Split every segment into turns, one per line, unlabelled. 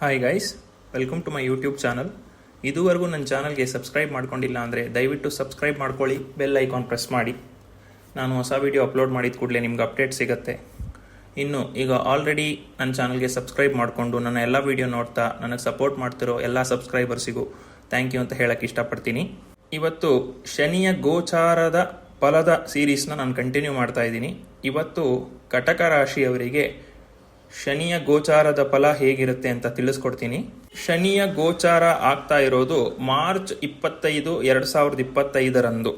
Hi guys welcome to my YouTube channel ಇದುವರೆಗೂ ನನ್ನ ಚಾನಲ್ಗೆ ಸಬ್ಸ್ಕ್ರೈಬ್ ಮಾಡ್ಕೊಂಡಿಲ್ಲ ಅಂದರೆ ದಯವಿಟ್ಟು ಸಬ್ಸ್ಕ್ರೈಬ್ ಮಾಡ್ಕೊಳ್ಳಿ ಬೆಲ್ ಐಕಾನ್ ಪ್ರೆಸ್ ಮಾಡಿ. ನಾನು ಹೊಸ ವಿಡಿಯೋ ಅಪ್ಲೋಡ್ ಮಾಡಿದ ಕೂಡಲೇ ನಿಮ್ಗೆ ಅಪ್ಡೇಟ್ ಸಿಗುತ್ತೆ. ಇನ್ನು, ಈಗ ಆಲ್ರೆಡಿ ನನ್ನ ಚಾನಲ್ಗೆ ಸಬ್ಸ್ಕ್ರೈಬ್ ಮಾಡಿಕೊಂಡು ನನ್ನ ಎಲ್ಲ ವಿಡಿಯೋ ನೋಡ್ತಾ ನನಗೆ ಸಪೋರ್ಟ್ ಮಾಡ್ತಿರೋ ಎಲ್ಲ ಸಬ್ಸ್ಕ್ರೈಬರ್ಸಿಗೂ ಥ್ಯಾಂಕ್ ಯು ಅಂತ ಹೇಳಕ್ಕೆ ಇಷ್ಟಪಡ್ತೀನಿ. ಇವತ್ತು ಶನಿಯ ಗೋಚಾರದ ಫಲದ ಸೀರೀಸ್ನ ನಾನು ಕಂಟಿನ್ಯೂ ಮಾಡ್ತಾ ಇದ್ದೀನಿ. ಇವತ್ತು ಕಟಕ ರಾಶಿಯವರಿಗೆ ಶನಿಯ ಗೋಚಾರದ ಫಲ ಹೇಗಿರುತ್ತೆ ಅಂತ ತಿಳಿಸ್ಕೊಡ್ತೀನಿ. ಶನಿಯ ಗೋಚಾರ ಆಗ್ತಾ ಇರೋದು ಮಾರ್ಚ್ ಇಪ್ಪತ್ತೈದು ಎರಡು ಸಾವಿರದ ಇಪ್ಪತ್ತೈದರಂದು.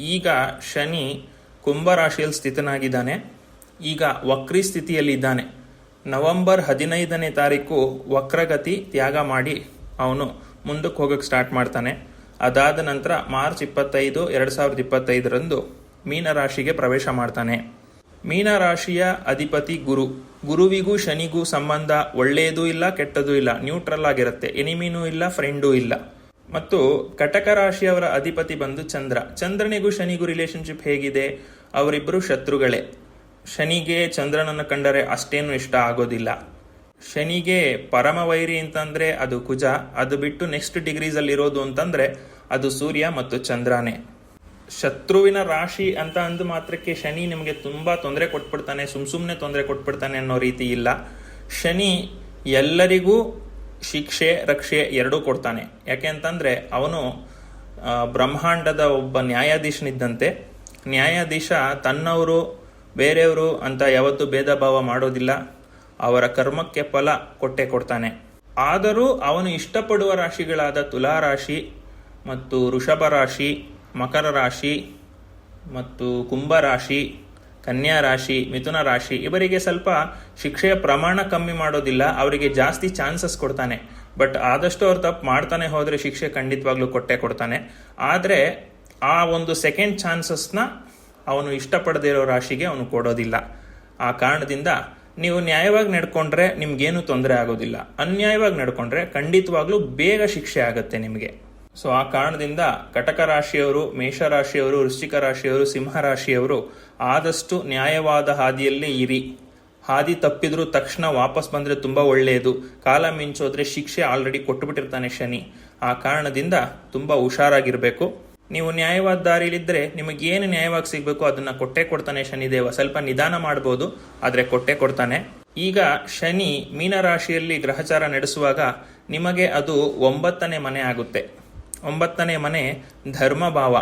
ಈಗ ಶನಿ ಕುಂಭರಾಶಿಯಲ್ಲಿ ಸ್ಥಿತನಾಗಿದ್ದಾನೆ. ಈಗ ವಕ್ರಿ ಸ್ಥಿತಿಯಲ್ಲಿದ್ದಾನೆ. ನವೆಂಬರ್ ಹದಿನೈದನೇ ತಾರೀಕು ವಕ್ರಗತಿ ತ್ಯಾಗ ಮಾಡಿ ಅವನು ಮುಂದಕ್ಕೆ ಹೋಗಕ್ಕೆ ಸ್ಟಾರ್ಟ್ ಮಾಡ್ತಾನೆ. ಅದಾದ ನಂತರ ಮಾರ್ಚ್ ಇಪ್ಪತ್ತೈದು ಎರಡು ಸಾವಿರದ ಇಪ್ಪತ್ತೈದರಂದು ಮೀನರಾಶಿಗೆ ಪ್ರವೇಶ ಮಾಡ್ತಾನೆ. ಮೀನರಾಶಿಯ ಅಧಿಪತಿ ಗುರು. ಗುರುವಿಗೂ ಶನಿಗೂ ಸಂಬಂಧ ಒಳ್ಳೆಯದೂ ಇಲ್ಲ, ಕೆಟ್ಟದೂ ಇಲ್ಲ. ನ್ಯೂಟ್ರಲ್ ಆಗಿರುತ್ತೆ. ಎನಿಮಿನೂ ಇಲ್ಲ ಫ್ರೆಂಡೂ ಇಲ್ಲ. ಮತ್ತು ಕಟಕ ರಾಶಿಯವರ ಅಧಿಪತಿ ಬಂದು ಚಂದ್ರ. ಚಂದ್ರನಿಗೂ ಶನಿಗೂ ರಿಲೇಶನ್ಶಿಪ್ ಹೇಗಿದೆ? ಅವರಿಬ್ಬರು ಶತ್ರುಗಳೇ. ಶನಿಗೆ ಚಂದ್ರನನ್ನು ಕಂಡರೆ ಅಷ್ಟೇನು ಇಷ್ಟ ಆಗೋದಿಲ್ಲ. ಶನಿಗೆ ಪರಮ ವೈರಿ ಅಂತಂದ್ರೆ ಅದು ಕುಜ. ಅದು ಬಿಟ್ಟು ನೆಕ್ಸ್ಟ್ ಡಿಗ್ರೀಸಲ್ಲಿರೋದು ಅಂತಂದ್ರೆ ಅದು ಸೂರ್ಯ ಮತ್ತು ಚಂದ್ರನೇ. ಶತ್ರುವಿನ ರಾಶಿ ಅಂತ ಅಂದ ಮಾತ್ರಕ್ಕೆ ಶನಿ ನಿಮಗೆ ತುಂಬಾ ತೊಂದರೆ ಕೊಟ್ಬಿಡ್ತಾನೆ, ಸುಮ್ ಸುಮ್ಮನೆ ತೊಂದರೆ ಕೊಟ್ಬಿಡ್ತಾನೆ ಅನ್ನೋ ರೀತಿ ಇಲ್ಲ. ಶನಿ ಎಲ್ಲರಿಗೂ ಶಿಕ್ಷೆ, ರಕ್ಷೆ ಎರಡೂ ಕೊಡ್ತಾನೆ. ಯಾಕೆ ಅಂತಂದ್ರೆ ಅವನು ಬ್ರಹ್ಮಾಂಡದ ಒಬ್ಬ ನ್ಯಾಯಾಧೀಶನಿದ್ದಂತೆ. ನ್ಯಾಯಾಧೀಶ ತನ್ನವರು, ಬೇರೆಯವರು ಅಂತ ಯಾವತ್ತೂ ಭೇದ ಭಾವ ಮಾಡೋದಿಲ್ಲ. ಅವರ ಕರ್ಮಕ್ಕೆ ಫಲ ಕೊಟ್ಟೆ ಕೊಡ್ತಾನೆ. ಆದರೂ ಅವನು ಇಷ್ಟಪಡುವ ರಾಶಿಗಳಾದ ತುಲಾ ರಾಶಿ ಮತ್ತು ವೃಷಭ ರಾಶಿ ಮಕರ ರಾಶಿ ಮತ್ತು ಕುಂಭ ರಾಶಿ, ಕನ್ಯಾ ರಾಶಿ, ಮಿಥುನ ರಾಶಿ, ಇವರಿಗೆ ಸ್ವಲ್ಪ ಶಿಕ್ಷೆಯ ಪ್ರಮಾಣ ಕಮ್ಮಿ ಮಾಡೋದಿಲ್ಲ, ಅವರಿಗೆ ಜಾಸ್ತಿ ಚಾನ್ಸಸ್ ಕೊಡ್ತಾನೆ. ಬಟ್ ಆದಷ್ಟು ಅವ್ರು ತಪ್ಪು ಮಾಡ್ತಾನೆ ಹೋದರೆ ಶಿಕ್ಷೆ ಖಂಡಿತವಾಗ್ಲೂ ಕೊಟ್ಟೆ ಕೊಡ್ತಾನೆ. ಆದರೆ ಆ ಒಂದು ಸೆಕೆಂಡ್ ಚಾನ್ಸಸ್ನ ಅವನು ಇಷ್ಟಪಡದೇ ಇರೋ ರಾಶಿಗೆ ಅವನು ಕೊಡೋದಿಲ್ಲ. ಆ ಕಾರಣದಿಂದ ನೀವು ನ್ಯಾಯವಾಗಿ ನಡ್ಕೊಂಡ್ರೆ ನಿಮ್ಗೇನು ತೊಂದರೆ ಆಗೋದಿಲ್ಲ. ಅನ್ಯಾಯವಾಗಿ ನಡ್ಕೊಂಡ್ರೆ ಖಂಡಿತವಾಗ್ಲೂ ಬೇಗ ಶಿಕ್ಷೆ ಆಗುತ್ತೆ ನಿಮಗೆ. ಸೊ ಆ ಕಾರಣದಿಂದ ಕಟಕ ರಾಶಿಯವರು ಮೇಷರಾಶಿಯವರು ವೃಶ್ಚಿಕ ರಾಶಿಯವರು ಸಿಂಹ ರಾಶಿಯವರು ಆದಷ್ಟು ನ್ಯಾಯವಾದ ಹಾದಿಯಲ್ಲಿ ಇರಿ. ಹಾದಿ ತಪ್ಪಿದ್ರು ತಕ್ಷಣ ವಾಪಸ್ ಬಂದ್ರೆ ತುಂಬಾ ಒಳ್ಳೆಯದು. ಕಾಲ ಮಿಂಚೋದ್ರೆ ಶಿಕ್ಷೆ ಆಲ್ರೆಡಿ ಕೊಟ್ಟುಬಿಟ್ಟಿರ್ತಾನೆ ಶನಿ. ಆ ಕಾರಣದಿಂದ ತುಂಬಾ ಹುಷಾರಾಗಿರಬೇಕು. ನೀವು ನ್ಯಾಯವಾದ ದಾರಿಯಲ್ಲಿದ್ದರೆ ನಿಮಗೆ ಏನು ನ್ಯಾಯವಾಗಿ ಸಿಗಬೇಕು ಅದನ್ನ ಕೊಟ್ಟೆ ಕೊಡ್ತಾನೆ ಶನಿದೇವ. ಸ್ವಲ್ಪ ನಿಧಾನ ಮಾಡ್ಬೋದು, ಆದರೆ ಕೊಟ್ಟೆ ಕೊಡ್ತಾನೆ. ಈಗ ಶನಿ ಮೀನರಾಶಿಯಲ್ಲಿ ಗ್ರಹಚಾರ ನಡೆಸುವಾಗ ನಿಮಗೆ ಅದು ಒಂಬತ್ತನೇ ಮನೆ ಆಗುತ್ತೆ. ಒಂಬತ್ತನೇ ಮನೆ ಧರ್ಮಭಾವ.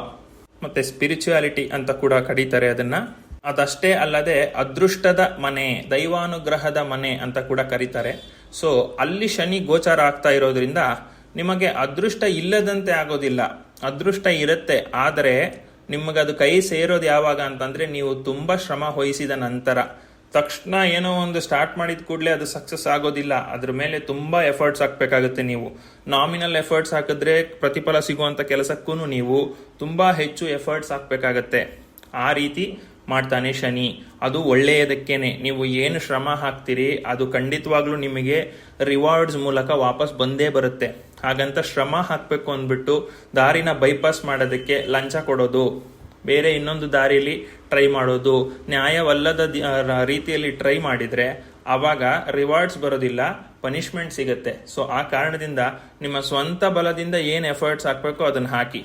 ಮತ್ತೆ ಸ್ಪಿರಿಚುಯಾಲಿಟಿ ಅಂತ ಕೂಡ ಕರೀತಾರೆ ಅದನ್ನ. ಅದಷ್ಟೇ ಅಲ್ಲದೆ ಅದೃಷ್ಟದ ಮನೆ, ದೈವಾನುಗ್ರಹದ ಮನೆ ಅಂತ ಕೂಡ ಕರೀತಾರೆ. ಸೊ ಅಲ್ಲಿ ಶನಿ ಗೋಚಾರ ಆಗ್ತಾ ಇರೋದ್ರಿಂದ ನಿಮಗೆ ಅದೃಷ್ಟ ಇಲ್ಲದಂತೆ ಆಗೋದಿಲ್ಲ. ಅದೃಷ್ಟ ಇರುತ್ತೆ, ಆದರೆ ನಿಮಗೆ ಅದು ಕೈ ಸೇರೋದು ಯಾವಾಗ ಅಂತಂದ್ರೆ ನೀವು ತುಂಬಾ ಶ್ರಮ ವಹಿಸಿದ ನಂತರ. ತಕ್ಷಣ ಏನೋ ಒಂದು ಸ್ಟಾರ್ಟ್ ಮಾಡಿದ ಕೂಡಲೇ ಅದು ಸಕ್ಸಸ್ ಆಗೋದಿಲ್ಲ. ಅದ್ರ ಮೇಲೆ ತುಂಬಾ ಎಫರ್ಟ್ಸ್ ಹಾಕಬೇಕಾಗುತ್ತೆ ನೀವು. ನಾಮಿನಲ್ ಎಫರ್ಟ್ಸ್ ಹಾಕಿದ್ರೆ ಪ್ರತಿಫಲ ಸಿಗುವಂತ ಕೆಲಸಕ್ಕೂ ನೀವು ತುಂಬಾ ಹೆಚ್ಚು ಎಫರ್ಟ್ಸ್ ಹಾಕಬೇಕಾಗತ್ತೆ. ಆ ರೀತಿ ಮಾಡ್ತಾನೆ ಶನಿ. ಅದು ಒಳ್ಳೆಯದಕ್ಕೇನೆ. ನೀವು ಏನು ಶ್ರಮ ಹಾಕ್ತೀರಿ, ಅದು ಖಂಡಿತವಾಗ್ಲೂ ನಿಮಗೆ ರಿವಾರ್ಡ್ಸ್ ಮೂಲಕ ವಾಪಸ್ ಬಂದೇ ಬರುತ್ತೆ. ಹಾಗಂತ ಶ್ರಮ ಹಾಕಬೇಕು ಅಂದ್ಬಿಟ್ಟು ದಾರಿನ ಬೈಪಾಸ್ ಮಾಡೋದಕ್ಕೆ ಲಂಚ ಕೊಡೋದು ಬೇರೆ ಇನ್ನೊಂದು ದಾರಿಯಲ್ಲಿ ಟ್ರೈ ಮಾಡೋದು. ನ್ಯಾಯವಲ್ಲದ ರೀತಿಯಲ್ಲಿ ಟ್ರೈ ಮಾಡಿದ್ರೆ ಆವಾಗ ರಿವಾರ್ಡ್ಸ್ ಬರೋದಿಲ್ಲ ಪನಿಷ್ಮೆಂಟ್ ಸಿಗುತ್ತೆ. ಸೊ ಆ ಕಾರಣದಿಂದ ನಿಮ್ಮ ಸ್ವಂತ ಬಲದಿಂದ ಏನು ಎಫರ್ಟ್ಸ್ ಹಾಕಬೇಕೋ ಅದನ್ನ ಹಾಕಿ.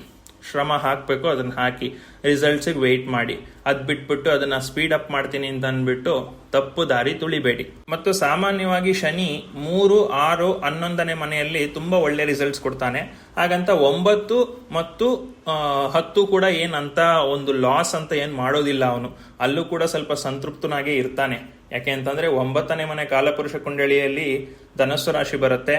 ಶ್ರಮ ಹಾಕಬೇಕು, ಅದನ್ನ ಹಾಕಿ ರಿಸಲ್ಟ್ಸಿಗೆ ವೆಯ್ಟ್ ಮಾಡಿ. ಅದು ಬಿಟ್ಬಿಟ್ಟು ಅದನ್ನ ಸ್ಪೀಡ್ ಅಪ್ ಮಾಡ್ತೀನಿ ಅಂತ ಅಂದ್ಬಿಟ್ಟು ತಪ್ಪು ದಾರಿ ತುಳಿಬೇಡಿ. ಮತ್ತು ಸಾಮಾನ್ಯವಾಗಿ ಶನಿ ಮೂರು, ಆರು, ಹನ್ನೊಂದನೇ ಮನೆಯಲ್ಲಿ ತುಂಬಾ ಒಳ್ಳೆ ರಿಸಲ್ಟ್ಸ್ ಕೊಡ್ತಾನೆ. ಹಾಗಂತ ಒಂಬತ್ತು ಮತ್ತು ಹತ್ತು ಕೂಡ ಏನಂತ ಒಂದು ಲಾಸ್ ಅಂತ ಏನು ಮಾಡೋದಿಲ್ಲ ಅವನು. ಅಲ್ಲೂ ಕೂಡ ಸ್ವಲ್ಪ ಸಂತೃಪ್ತನಾಗೇ ಇರ್ತಾನೆ. ಯಾಕೆ ಅಂತಂದ್ರೆ ಒಂಬತ್ತನೇ ಮನೆ ಕಾಲಪುರುಷ ಕುಂಡಳಿಯಲ್ಲಿ ಧನಸ್ಸು ರಾಶಿ ಬರುತ್ತೆ.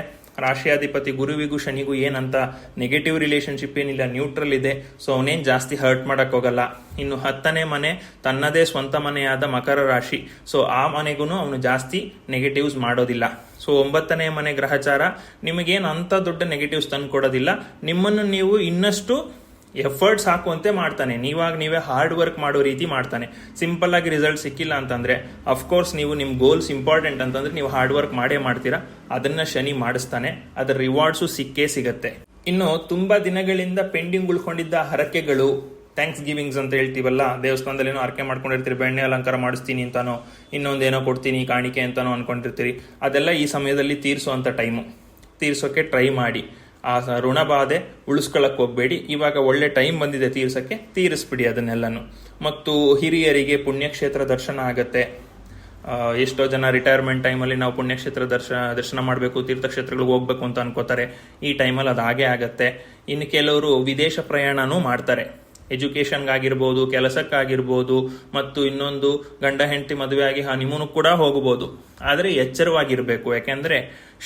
ರಾಶಿಯಾಧಿಪತಿ ಗುರುವಿಗೂ ಶನಿಗೂ ಏನಂತ ನೆಗೆಟಿವ್ ರಿಲೇಶನ್ಶಿಪ್ ಏನಿಲ್ಲ ನ್ಯೂಟ್ರಲ್ ಇದೆ. ಸೊ ಅವನೇನ್ ಜಾಸ್ತಿ ಹರ್ಟ್ ಮಾಡಕ್ ಹೋಗಲ್ಲ. ಇನ್ನು ಹತ್ತನೇ ಮನೆ ತನ್ನದೇ ಸ್ವಂತ ಮನೆಯಾದ ಮಕರ ರಾಶಿ. ಸೊ ಆ ಮನೆಗೂ ಅವನು ಜಾಸ್ತಿ ನೆಗೆಟಿವ್ಸ್ ಮಾಡೋದಿಲ್ಲ. ಸೊ ಒಂಬತ್ತನೇ ಮನೆ ಗ್ರಹಚಾರ, ನಿಮಗೇನು ಅಂತ ದೊಡ್ಡ ನೆಗೆಟಿವ್ಸ್ ತಂದು ಕೊಡೋದಿಲ್ಲ ನಿಮ್ಮನ್ನು ನೀವು ಇನ್ನಷ್ಟು ಎಫರ್ಟ್ಸ್ ಹಾಕುವಂತೆ ಮಾಡ್ತಾನೆ. ನೀವಾಗ ನೀವೇ ಹಾರ್ಡ್ ವರ್ಕ್ ಮಾಡೋ ರೀತಿ ಮಾಡ್ತಾನೆ. ಸಿಂಪಲ್ ಆಗಿ ರಿಸಲ್ಟ್ ಸಿಕ್ಕಿಲ್ಲ ಅಂತಂದ್ರೆ ಅಫ್ಕೋರ್ಸ್ ನೀವು ನಿಮ್ ಗೋಲ್ಸ್ ಇಂಪಾರ್ಟೆಂಟ್ ಅಂತಂದ್ರೆ ನೀವು ಹಾರ್ಡ್ ವರ್ಕ್ ಮಾಡೇ ಮಾಡ್ತೀರಾ. ಅದನ್ನ ಶನಿ ಮಾಡಿಸ್ತಾನೆ. ಅದರ ರಿವಾರ್ಡ್ಸು ಸಿಕ್ಕೇ ಸಿಗತ್ತೆ. ಇನ್ನು ತುಂಬಾ ದಿನಗಳಿಂದ ಪೆಂಡಿಂಗ್ ಉಳ್ಕೊಂಡಿದ್ದ ಹರಕೆಗಳು ಥ್ಯಾಂಕ್ಸ್ ಗಿವಿಂಗ್ಸ್ ಅಂತ ಹೇಳ್ತೀವಲ್ಲ ದೇವಸ್ಥಾನದಲ್ಲಿ ಏನೋ ಆರ್ಕೆ ಮಾಡ್ಕೊಂಡಿರ್ತೀರಿ, ಬೆಣ್ಣೆ ಅಲಂಕಾರ ಮಾಡಿಸ್ತೀನಿ ಅಂತಾನೋ, ಇನ್ನೊಂದೇನೋ ಕೊಡ್ತೀನಿ, ಕಾಣಿಕೆ ಅಂತಾನೋ ಅನ್ಕೊಂಡಿರ್ತೀರಿ. ಅದೆಲ್ಲ ಈ ಸಮಯದಲ್ಲಿ ತೀರಿಸುವಂತ ಟೈಮು ತೀರ್ಸೋಕೆ ಟ್ರೈ ಮಾಡಿ. ಆ ಋಣಬಾಧೆ ಋಣ ಬಾಧೆ ಉಳಿಸ್ಕೊಳಕ್ ಹೋಗ್ಬೇಡಿ ಇವಾಗ ಒಳ್ಳೆ ಟೈಮ್ ಬಂದಿದೆ ತೀರ್ಸಕ್ಕೆ, ತೀರಿಸ್ಬಿಡಿ ಅದನ್ನೆಲ್ಲನು. ಮತ್ತು ಹಿರಿಯರಿಗೆ ಪುಣ್ಯಕ್ಷೇತ್ರ ದರ್ಶನ ಆಗತ್ತೆ. ಎಷ್ಟೋ ಜನ ರಿಟೈರ್ಮೆಂಟ್ ಟೈಮಲ್ಲಿ ನಾವು ಪುಣ್ಯಕ್ಷೇತ್ರ ದರ್ಶನ ದರ್ಶನ ಮಾಡಬೇಕು, ತೀರ್ಥಕ್ಷೇತ್ರಗಳಿಗೆ ಹೋಗ್ಬೇಕು ಅಂತ ಅನ್ಕೋತಾರೆ. ಈ ಟೈಮಲ್ಲಿ ಅದು ಹಾಗೆ ಆಗತ್ತೆ. ಇನ್ನು ಕೆಲವರು ವಿದೇಶ ಪ್ರಯಾಣನೂ ಮಾಡ್ತಾರೆ. ಎಜುಕೇಷನ್ಗಾಗಿರ್ಬೋದು ಕೆಲಸಕ್ಕಾಗಿರ್ಬೋದು, ಮತ್ತು ಇನ್ನೊಂದು ಗಂಡ, ಹೆಂಡತಿ ಮದುವೆ ಆಗಿ ಹನಿಮೂನು ಕೂಡ ಹೋಗಬಹುದು ಆದರೆ ಎಚ್ಚರವಾಗಿರಬೇಕು. ಯಾಕೆಂದ್ರೆ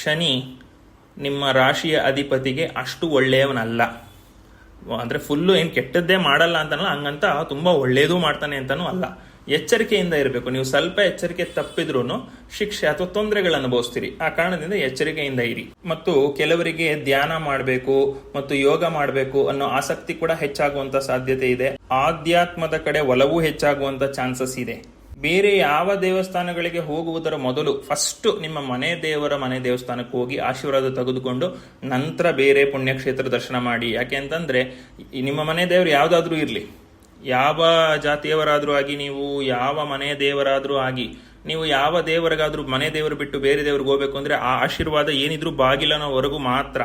ಶನಿ ನಿಮ್ಮ ರಾಶಿಯ ಅಧಿಪತಿಗೆ ಅಷ್ಟು ಒಳ್ಳೆಯವನಲ್ಲ. ಅಂದ್ರೆ ಫುಲ್ಲು ಏನು ಕೆಟ್ಟದ್ದೇ ಮಾಡಲ್ಲ ಅಂತನಲ್ಲ, ಹಂಗಂತ ತುಂಬಾ ಒಳ್ಳೇದು ಮಾಡ್ತಾನೆ ಅಂತಾನೂ ಅಲ್ಲ. ಎಚ್ಚರಿಕೆಯಿಂದ ಇರಬೇಕು. ನೀವು ಸ್ವಲ್ಪ ಎಚ್ಚರಿಕೆ ತಪ್ಪಿದ್ರೂ ಶಿಕ್ಷೆ ಅಥವಾ ತೊಂದರೆಗಳು ಅನುಭವಿಸ್ತೀರಿ. ಆ ಕಾರಣದಿಂದ ಎಚ್ಚರಿಕೆಯಿಂದ ಇರಿ. ಮತ್ತು ಕೆಲವರಿಗೆ ಧ್ಯಾನ ಮಾಡಬೇಕು ಮತ್ತು ಯೋಗ ಮಾಡಬೇಕು ಅನ್ನೋ ಆಸಕ್ತಿ ಕೂಡ ಹೆಚ್ಚಾಗುವಂತ ಸಾಧ್ಯತೆ ಇದೆ. ಆಧ್ಯಾತ್ಮದ ಕಡೆ ಒಲವು ಹೆಚ್ಚಾಗುವಂತ ಚಾನ್ಸಸ್ ಇದೆ. ಬೇರೆ ಯಾವ ದೇವಸ್ಥಾನಗಳಿಗೆ ಹೋಗುವುದರ ಮೊದಲು ಫಸ್ಟ್ ನಿಮ್ಮ ಮನೆ ದೇವರ ಮನೆ ದೇವಸ್ಥಾನಕ್ಕೆ ಹೋಗಿ ಆಶೀರ್ವಾದ ತೆಗೆದುಕೊಂಡು ನಂತರ ಬೇರೆ ಪುಣ್ಯಕ್ಷೇತ್ರ ದರ್ಶನ ಮಾಡಿ. ಯಾಕೆ ಅಂತಂದ್ರೆ ನಿಮ್ಮ ಮನೆ ದೇವರು ಯಾವ್ದಾದ್ರೂ ಇರಲಿ. ಯಾವ ಜಾತಿಯವರಾದರೂ ಆಗಿ, ನೀವು ಯಾವ ಮನೆ ದೇವರಾದರೂ ಆಗಿ, ನೀವು ಯಾವ ದೇವರಿಗಾದ್ರೂ ಮನೆ ದೇವರು ಬಿಟ್ಟು ಬೇರೆ ದೇವ್ರಿಗೆ ಹೋಗ್ಬೇಕು ಅಂದ್ರೆ ಆ ಆಶೀರ್ವಾದ ಏನಿದ್ರು ಬಾಗಿಲನವರೆಗೂ ಮಾತ್ರ.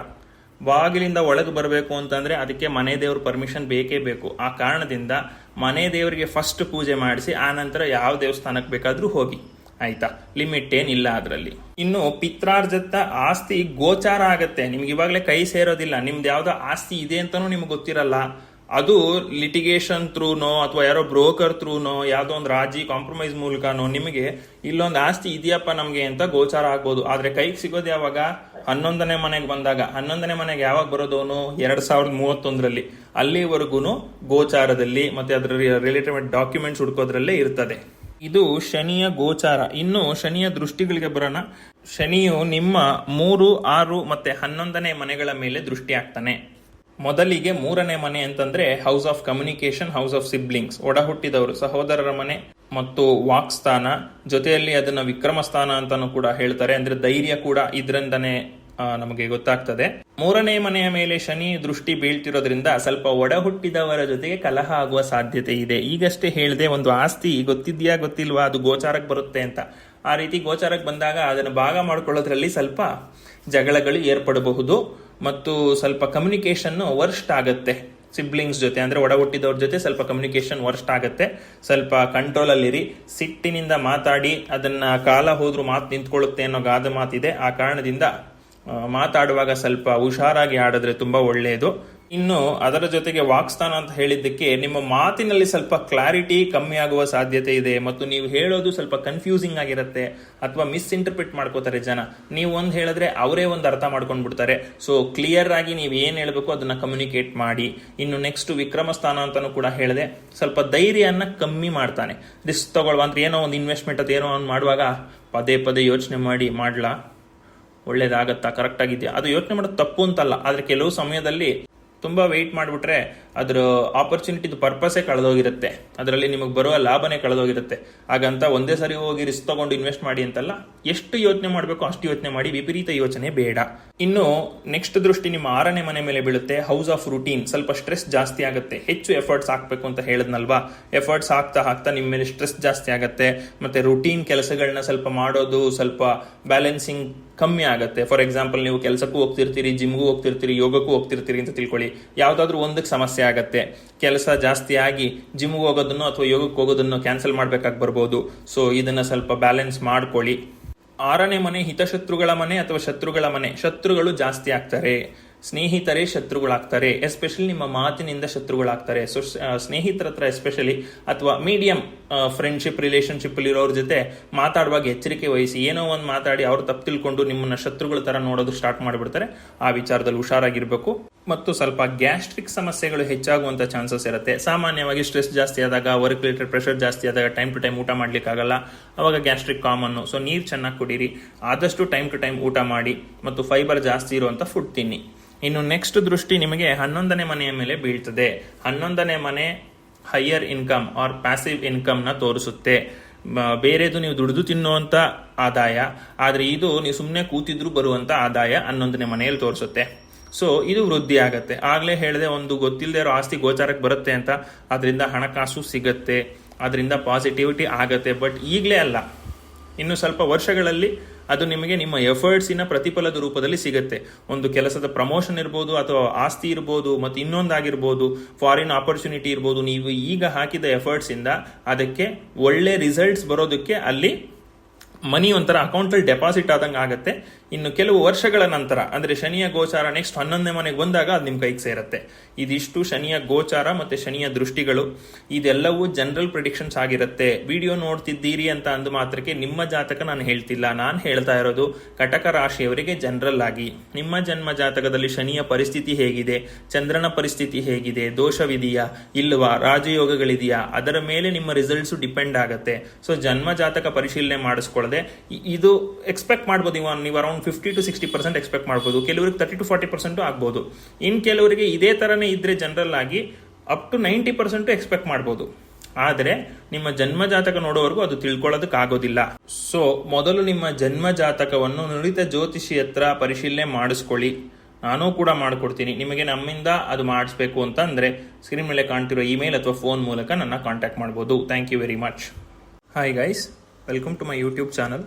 ಬಾಗಿಲಿಂದ ಒಳಗೆ ಬರಬೇಕು ಅಂತಂದರೆ ಅದಕ್ಕೆ ಮನೆ ದೇವ್ರ ಪರ್ಮಿಷನ್ ಬೇಕೇ ಬೇಕು. ಆ ಕಾರಣದಿಂದ ಮನೆ ದೇವರಿಗೆ ಫಸ್ಟ್ ಪೂಜೆ ಮಾಡಿಸಿ, ಆ ನಂತರ ಯಾವ ದೇವಸ್ಥಾನಕ್ಕೆ ಬೇಕಾದರೂ ಹೋಗಿ. ಆಯ್ತಾ? ಲಿಮಿಟ್ ಏನಿಲ್ಲ ಅದರಲ್ಲಿ. ಇನ್ನು ಪಿತ್ರಾರ್ಜತ್ತ ಆಸ್ತಿ ಗೋಚಾರ ಆಗತ್ತೆ. ನಿಮ್ಗೆ ಇವಾಗಲೇ ಕೈ ಸೇರೋದಿಲ್ಲ. ನಿಮ್ದು ಯಾವುದೋ ಆಸ್ತಿ ಇದೆ ಅಂತಲೂ ನಿಮ್ಗೆ ಗೊತ್ತಿರಲ್ಲ. ಅದು ಲಿಟಿಗೇಷನ್ ಥ್ರೂನೋ ಅಥವಾ ಯಾರೋ ಬ್ರೋಕರ್ ಥ್ರೂನೋ ಯಾವುದೋ ಒಂದು ರಾಜಿ ಕಾಂಪ್ರಮೈಸ್ ಮೂಲಕನೋ ನಿಮಗೆ ಇಲ್ಲೊಂದು ಆಸ್ತಿ ಇದೆಯಪ್ಪ ನಮಗೆ ಅಂತ ಗೋಚಾರ ಆಗ್ಬೋದು. ಆದರೆ ಕೈಗೆ ಸಿಗೋದು ಯಾವಾಗ? ಹನ್ನೊಂದನೇ ಮನೆಗೆ ಬಂದಾಗ, ಹನ್ನೊಂದನೇ ಮನೆಗೆ ಯಾವಾಗ ಬರೋದವನು ಎರಡ್ ಸಾವಿರದ ಮೂವತ್ತೊಂದರಲ್ಲಿ. ಅಲ್ಲಿವರೆಗೂ ಗೋಚಾರದಲ್ಲಿ ಮತ್ತೆ ಅದರ ರಿಲೇಟೆಡ್ ಡಾಕ್ಯುಮೆಂಟ್ಸ್ ಹುಡುಕೋದ್ರಲ್ಲೇ ಇರ್ತದೆ. ಇದು ಶನಿಯ ಗೋಚಾರ. ಇನ್ನು ಶನಿಯ ದೃಷ್ಟಿಗಳಿಗೆ ಬರೋಣ. ಶನಿಯು ನಿಮ್ಮ ಮೂರು, ಆರು ಮತ್ತೆ ಹನ್ನೊಂದನೇ ಮನೆಗಳ ಮೇಲೆ ದೃಷ್ಟಿ ಆಗ್ತಾನೆ. ಮೊದಲಿಗೆ ಮೂರನೇ ಮನೆ ಅಂತಂದ್ರೆ house of communication house of siblings ಒಡ ಹುಟ್ಟಿದವರು ಸಹೋದರರ ಮನೆ ಮತ್ತು ವಾಕ್ಸ್ಥಾನ. ಜೊತೆಯಲ್ಲಿ ಅದನ್ನ ವಿಕ್ರಮ ಸ್ಥಾನ ಅಂತಾನು ಕೂಡ ಹೇಳ್ತಾರೆ. ಅಂದ್ರೆ ಧೈರ್ಯ ಕೂಡ ಇದರಿಂದನೇ ನಮಗೆ ಗೊತ್ತಾಗ್ತದೆ. ಮೂರನೇ ಮನೆಯ ಮೇಲೆ ಶನಿ ದೃಷ್ಟಿ ಬೀಳ್ತಿರೋದ್ರಿಂದ ಸ್ವಲ್ಪ ಒಡಹುಟ್ಟಿದವರ ಜೊತೆಗೆ ಕಲಹ ಆಗುವ ಸಾಧ್ಯತೆ ಇದೆ. ಈಗಷ್ಟೇ ಹೇಳಿದೆ, ಒಂದು ಆಸ್ತಿ ಗೊತ್ತಿದ್ಯಾ ಗೊತ್ತಿಲ್ವಾ, ಅದು ಗೋಚಾರಕ್ಕೆ ಬರುತ್ತೆ ಅಂತ. ಆ ರೀತಿ ಗೋಚಾರಕ್ಕೆ ಬಂದಾಗ ಅದನ್ನು ಭಾಗ ಮಾಡ್ಕೊಳ್ಳೋದ್ರಲ್ಲಿ ಸ್ವಲ್ಪ ಜಗಳಗಳು ಏರ್ಪಡಬಹುದು ಮತ್ತು ಸ್ವಲ್ಪ ಕಮ್ಯುನಿಕೇಶನ್ ವರ್ಸ್ಟ್ ಆಗುತ್ತೆ. ಸಿಬ್ಲಿಂಗ್ಸ್ ಜೊತೆ, ಅಂದ್ರೆ ಒಡ ಹುಟ್ಟಿದವ್ರ ಜೊತೆ ಸ್ವಲ್ಪ ಕಮ್ಯುನಿಕೇಶನ್ ವರ್ಸ್ಟ್ ಆಗುತ್ತೆ. ಸ್ವಲ್ಪ ಕಂಟ್ರೋಲ್ ಅಲ್ಲಿರಿ. ಸಿಟ್ಟಿನಿಂದ ಮಾತಾಡಿ, ಅದನ್ನ ಕಾಲ ಹೋದ್ರೂ ಮಾತು ನಿಂತ್ಕೊಳ್ಳುತ್ತೆ ಅನ್ನೋ ಗಾದ ಮಾತಿದೆ. ಆ ಕಾರಣದಿಂದ ಮಾತಾಡುವಾಗ ಸ್ವಲ್ಪ ಹುಷಾರಾಗಿ ಆಡಿದ್ರೆ ತುಂಬಾ ಒಳ್ಳೆಯದು ಇನ್ನು ಅದರ ಜೊತೆಗೆ ವಾಕ್ಸ್ಥಾನ ಅಂತ ಹೇಳಿದ್ದಕ್ಕೆ ನಿಮ್ಮ ಮಾತಿನಲ್ಲಿ ಸ್ವಲ್ಪ ಕ್ಲಾರಿಟಿ ಕಮ್ಮಿ ಆಗುವ ಸಾಧ್ಯತೆ ಇದೆ ಮತ್ತು ನೀವು ಹೇಳೋದು ಸ್ವಲ್ಪ ಕನ್ಫ್ಯೂಸಿಂಗ್ ಆಗಿರುತ್ತೆ ಅಥವಾ ಮಿಸ್ ಇಂಟರ್ಪ್ರಿಟ್ ಮಾಡ್ಕೋತಾರೆ ಜನ. ನೀವು ಒಂದು ಹೇಳಿದ್ರೆ ಅವರೇ ಒಂದು ಅರ್ಥ ಮಾಡ್ಕೊಂಡ್ ಬಿಡ್ತಾರೆ ಸೊ ಕ್ಲಿಯರ್ ಆಗಿ ನೀವು ಏನ್ ಹೇಳಬೇಕು ಅದನ್ನ ಕಮ್ಯುನಿಕೇಟ್ ಮಾಡಿ. ಇನ್ನು ನೆಕ್ಸ್ಟ್ ವಿಕ್ರಮ ಸ್ಥಾನ ಅಂತಾನು ಕೂಡ ಹೇಳಿದೆ, ಸ್ವಲ್ಪ ಧೈರ್ಯನ ಕಮ್ಮಿ ಮಾಡ್ತಾನೆ. ರಿಸ್ಕ್ ತಗೊಳ್ಳುವ ಅಂದ್ರೆ ಏನೋ ಒಂದು ಇನ್ವೆಸ್ಟ್ಮೆಂಟ್ ಅದು ಏನೋ ಒಂದು ಮಾಡುವಾಗ ಪದೇ ಪದೇ ಯೋಚನೆ ಮಾಡಿ ಮಾಡ್ಲಾ? ಒಳ್ಳೇದಾಗತ್ತಾ ಕರೆಕ್ಟ್ ಆಗಿದೆಯಾ? ಅದು ಯೋಚನೆ ಮಾಡೋದು ತಪ್ಪು ಅಂತಲ್ಲ. ಆದರೆ ಕೆಲವು ಸಮಯದಲ್ಲಿ ತುಂಬಾ ವೆಯ್ಟ್ ಮಾಡಿಬಿಟ್ರೆ ಅದರ ಆಪರ್ಚುನಿಟಿದು ಪರ್ಪಸೇ ಕಳೆದೋಗಿರುತ್ತೆ. ಅದರಲ್ಲಿ ನಿಮಗೆ ಬರುವ ಲಾಭನೇ ಕಳೆದೋಗಿರುತ್ತೆ. ಹಾಗಂತ ಒಂದೇ ಸರಿ ಹೋಗಿ ರಿಸ್ಕ್ ತಗೊಂಡು ಇನ್ವೆಸ್ಟ್ ಮಾಡಿ ಅಂತಲ್ಲ, ಎಷ್ಟು ಯೋಚನೆ ಮಾಡಬೇಕು ಅಷ್ಟು ಯೋಚನೆ ಮಾಡಿ ವಿಪರೀತ ಯೋಚನೆ ಬೇಡ. ಇನ್ನು ನೆಕ್ಸ್ಟ್ ದೃಷ್ಟಿ ನಿಮ್ಮ ಆರನೇ ಮನೆ ಮೇಲೆ ಬೀಳುತ್ತೆ ಹೌಸ್ ಆಫ್ ರೂಟೀನ್ ಸ್ವಲ್ಪ ಸ್ಟ್ರೆಸ್ ಜಾಸ್ತಿ ಆಗುತ್ತೆ. ಹೆಚ್ಚು ಎಫರ್ಟ್ಸ್ ಹಾಕಬೇಕು ಅಂತ ಹೇಳದ್ನಲ್ವಾ? ಎಫರ್ಟ್ಸ್ ಹಾಕ್ತಾ ಹಾಕ್ತಾ ನಿಮ್ಮ ಮೇಲೆ ಸ್ಟ್ರೆಸ್ ಜಾಸ್ತಿ ಆಗುತ್ತೆ. ಮತ್ತೆ ರೂಟೀನ್ ಕೆಲಸಗಳನ್ನ ಸ್ವಲ್ಪ ಮಾಡೋದು ಸ್ವಲ್ಪ ಬ್ಯಾಲೆನ್ಸಿಂಗ್ ಕಮ್ಮಿ ಆಗುತ್ತೆ. ಫಾರ್ ಎಕ್ಸಾಂಪಲ್ ನೀವು ಕೆಲಸಕ್ಕೂ ಹೋಗ್ತಿರ್ತೀರಿ ಜಿಮ್ಗೂ ಹೋಗ್ತಿರ್ತೀರಿ, ಯೋಗಕ್ಕೂ ಹೋಗ್ತಿರ್ತೀರಿ ಅಂತ ತಿಳ್ಕೊಳ್ಳಿ. ಯಾವ್ದಾದ್ರು ಒಂದಕ್ಕೆ ಸಮಸ್ಯೆ ಆಗುತ್ತೆ. ಕೆಲಸ ಜಾಸ್ತಿ ಆಗಿ ಜಿಮ್ಗೆ ಹೋಗೋದನ್ನು ಅಥವಾ ಯೋಗಕ್ಕೆ ಹೋಗೋದನ್ನು ಕ್ಯಾನ್ಸಲ್ ಮಾಡಬೇಕಾಗಿ ಬರ್ಬೋದು. ಸೊ ಇದನ್ನ ಸ್ವಲ್ಪ ಬ್ಯಾಲೆನ್ಸ್ ಮಾಡ್ಕೊಳ್ಳಿ. ಆರನೇ ಮನೆ ಹಿತಶತ್ರುಗಳ ಮನೆ ಅಥವಾ ಶತ್ರುಗಳ ಮನೆ. ಶತ್ರುಗಳು ಜಾಸ್ತಿ ಆಗ್ತಾರೆ. ಸ್ನೇಹಿತರೇ ಶತ್ರುಗಳಾಗ್ತಾರೆ ಎಸ್ಪೆಷಲಿ ನಿಮ್ಮ ಮಾತಿನಿಂದ ಶತ್ರುಗಳಾಗ್ತಾರೆ. ಸೊ ಸ್ನೇಹಿತರ ಹತ್ರ ಎಸ್ಪೆಷಲಿ ಅಥವಾ ಮೀಡಿಯಂ ಫ್ರೆಂಡ್ಶಿಪ್ ರಿಲೇಷನ್ಶಿಪ್ ಇರೋರ ಜೊತೆ ಮಾತಾಡುವಾಗ ಎಚ್ಚರಿಕೆ ವಹಿಸಿ, ಏನೋ ಒಂದು ಮಾತಾಡಿ ಅವ್ರು ತಪ್ಪು ತಿಳ್ಕೊಂಡು ನಿಮ್ಮನ್ನ ಶತ್ರುಗಳ ತರ ನೋಡೋದು ಸ್ಟಾರ್ಟ್ ಮಾಡಿಬಿಡ್ತಾರೆ. ಆ ವಿಚಾರದಲ್ಲಿ ಹುಷಾರಾಗಿರ್ಬೇಕು. ಮತ್ತು ಸ್ವಲ್ಪ ಗ್ಯಾಸ್ಟ್ರಿಕ್ ಸಮಸ್ಯೆಗಳು ಹೆಚ್ಚಾಗುವಂತ ಚಾನ್ಸಸ್ ಇರುತ್ತೆ. ಸಾಮಾನ್ಯವಾಗಿ ಸ್ಟ್ರೆಸ್ ಜಾಸ್ತಿ ಆದಾಗ ವರ್ಕ್ ರಿಲೇಟೆಡ್ ಪ್ರೆಷರ್ ಜಾಸ್ತಿ ಆದಾಗ ಟೈಮ್ ಟು ಟೈಮ್ ಊಟ ಮಾಡ್ಲಿಕ್ಕಾಗಲ್ಲ. ಅವಾಗ ಗ್ಯಾಸ್ಟ್ರಿಕ್ ಕಾಮನ್ನು ಸೊ ನೀರು ಚೆನ್ನಾಗಿ ಕುಡೀರಿ. ಆದಷ್ಟು ಟೈಮ್ ಟು ಟೈಮ್ ಊಟ ಮಾಡಿ, ಮತ್ತು ಫೈಬರ್ ಜಾಸ್ತಿ ಇರುವಂತ ಫುಡ್ ತಿನ್ನಿ. ಇನ್ನು ನೆಕ್ಸ್ಟ್ ದೃಷ್ಟಿ ನಿಮಗೆ ಹನ್ನೊಂದನೇ ಮನೆಯ ಮೇಲೆ ಬೀಳ್ತದೆ. ಹನ್ನೊಂದನೇ ಮನೆ ಹೈಯರ್ ಇನ್ಕಮ್ ಆರ್ ಪ್ಯಾಸಿವ್ ಇನ್ಕಮ್ನ ತೋರಿಸುತ್ತೆ. ಬೇರೆದು ನೀವು ದುಡಿದು ತಿನ್ನುವಂತ ಆದಾಯ, ಆದರೆ ಇದು ನೀವು ಸುಮ್ಮನೆ ಕೂತಿದ್ರು ಬರುವಂತ ಆದಾಯ ಹನ್ನೊಂದನೇ ಮನೆಯಲ್ಲಿ ತೋರಿಸುತ್ತೆ. ಸೊ ಇದು ವೃದ್ಧಿ ಆಗುತ್ತೆ. ಆಗ್ಲೇ ಹೇಳಿದೆ, ಒಂದು ಗೊತ್ತಿಲ್ಲದೆ ಇರೋ ಆಸ್ತಿ ಗೋಚಾರಕ್ಕೆ ಬರುತ್ತೆ ಅಂತ. ಅದರಿಂದ ಹಣಕಾಸು ಸಿಗತ್ತೆ. ಅದರಿಂದ ಪಾಸಿಟಿವಿಟಿ ಆಗತ್ತೆ. ಬಟ್ ಈಗಲೇ ಅಲ್ಲ. ಇನ್ನು ಸ್ವಲ್ಪ ವರ್ಷಗಳಲ್ಲಿ ಅದು ನಿಮಗೆ ನಿಮ್ಮ ಎಫರ್ಟ್ಸಿನ ಪ್ರತಿಫಲದ ರೂಪದಲ್ಲಿ ಸಿಗುತ್ತೆ. ಒಂದು ಕೆಲಸದ ಪ್ರಮೋಷನ್ ಇರ್ಬೋದು ಅಥವಾ ಆಸ್ತಿ ಇರ್ಬೋದು ಮತ್ತು ಇನ್ನೊಂದಾಗಿರ್ಬೋದು ಫಾರಿನ್ ಆಪರ್ಚುನಿಟಿ ಇರ್ಬೋದು, ನೀವು ಈಗ ಹಾಕಿದ ಎಫರ್ಟ್ಸ್ ಇಂದ ಅದಕ್ಕೆ ಒಳ್ಳೆ ರಿಸಲ್ಟ್ಸ್ ಬರೋದಕ್ಕೆ ಅಲ್ಲಿ ಮನಿ ಒಂಥರ ಅಕೌಂಟಲ್ಲಿ ಡೆಪಾಸಿಟ್ ಆದಂಗೆ ಆಗುತ್ತೆ. ಇನ್ನು ಕೆಲವು ವರ್ಷಗಳ ನಂತರ, ಅಂದ್ರೆ ಶನಿಯ ಗೋಚಾರ ನೆಕ್ಸ್ಟ್ ಹನ್ನೊಂದನೇ ಮನೆಗೆ ಬಂದಾಗ ಅದು ನಿಮ್ಮ ಕೈಗೆ ಸೇರುತ್ತೆ. ಇದಿಷ್ಟು ಶನಿಯ ಗೋಚಾರ ಮತ್ತೆ ಶನಿಯ ದೃಷ್ಟಿಗಳು. ಇದೆಲ್ಲವೂ ಜನರಲ್ ಪ್ರಿಡಿಕ್ಷನ್ಸ್ ಆಗಿರುತ್ತೆ. ವಿಡಿಯೋ ನೋಡ್ತಿದ್ದೀರಿ ಅಂತ ಅಂದು ಮಾತ್ರಕ್ಕೆ ನಿಮ್ಮ ಜಾತಕ ನಾನು ಹೇಳ್ತಿಲ್ಲ. ನಾನು ಹೇಳ್ತಾ ಇರೋದು ಕಟಕ ರಾಶಿಯವರಿಗೆ ಜನರಲ್ ಆಗಿ. ನಿಮ್ಮ ಜನ್ಮ ಜಾತಕದಲ್ಲಿ ಶನಿಯ ಪರಿಸ್ಥಿತಿ ಹೇಗಿದೆ? ಚಂದ್ರನ ಪರಿಸ್ಥಿತಿ ಹೇಗಿದೆ? ದೋಷವಿದೆಯಾ? ಇಲ್ವಾ? ರಾಜಯೋಗಗಳಿದೆಯಾ? ಅದರ ಮೇಲೆ ನಿಮ್ಮ ರಿಸಲ್ಟ್ಸ್ ಡಿಪೆಂಡ್ ಆಗುತ್ತೆ. ಸೊ ಜನ್ಮ ಜಾತಕ ಪರಿಶೀಲನೆ ಮಾಡಿಸ್ಕೊಳ್ಳದೆ ಇದು ಎಕ್ಸ್ಪೆಕ್ಟ್ ಮಾಡ್ಬೋದು ನೀವು around fifty to sixty percent expect ಮಾಡ್ಬೋದು. ಕೆಲವರಿಗೆ ತರ್ಟಿ ಟು ಫಾರ್ಟಿ ಪರ್ಸೆಂಟ್ ಆಗ್ಬೋದು. ಇನ್ ಕೆಲವರಿಗೆ ಇದೇ ತರನೇ ಇದ್ರೆ ಜನರಲ್ ಆಗಿ up to ninety percent expect ಮಾಡ್ಬೋದು. ಆದರೆ ನಿಮ್ಮ ಜನ್ಮ ಜಾತಕ ನೋಡೋವರೆಗೂ ಅದು ತಿಳ್ಕೊಳ್ಳೋದಕ್ಕಾಗೋದಿಲ್ಲ ಸೊ ಮೊದಲು ನಿಮ್ಮ ಜನ್ಮ ಜಾತಕವನ್ನು ನುರಿತ ಜ್ಯೋತಿಷಿ ಹತ್ರ ಪರಿಶೀಲನೆ ಮಾಡಿಸ್ಕೊಳ್ಳಿ. ನಾನು ಕೂಡ ಮಾಡಿಕೊಡ್ತೀನಿ. ನಿಮಗೆ ನಮ್ಮಿಂದ ಅದು ಮಾಡಿಸ್ಬೇಕು ಅಂತ ಅಂದ್ರೆ ಸ್ಕ್ರೀನ್ ಮೇಲೆ ಕಾಣ್ತಿರೋ ಇಮೇಲ್ ಅಥವಾ ಫೋನ್ ಮೂಲಕ ನನ್ನ ಕಾಂಟ್ಯಾಕ್ಟ್ ಮಾಡ್ಬೋದು. Thank you very much hi guys welcome to my YouTube channel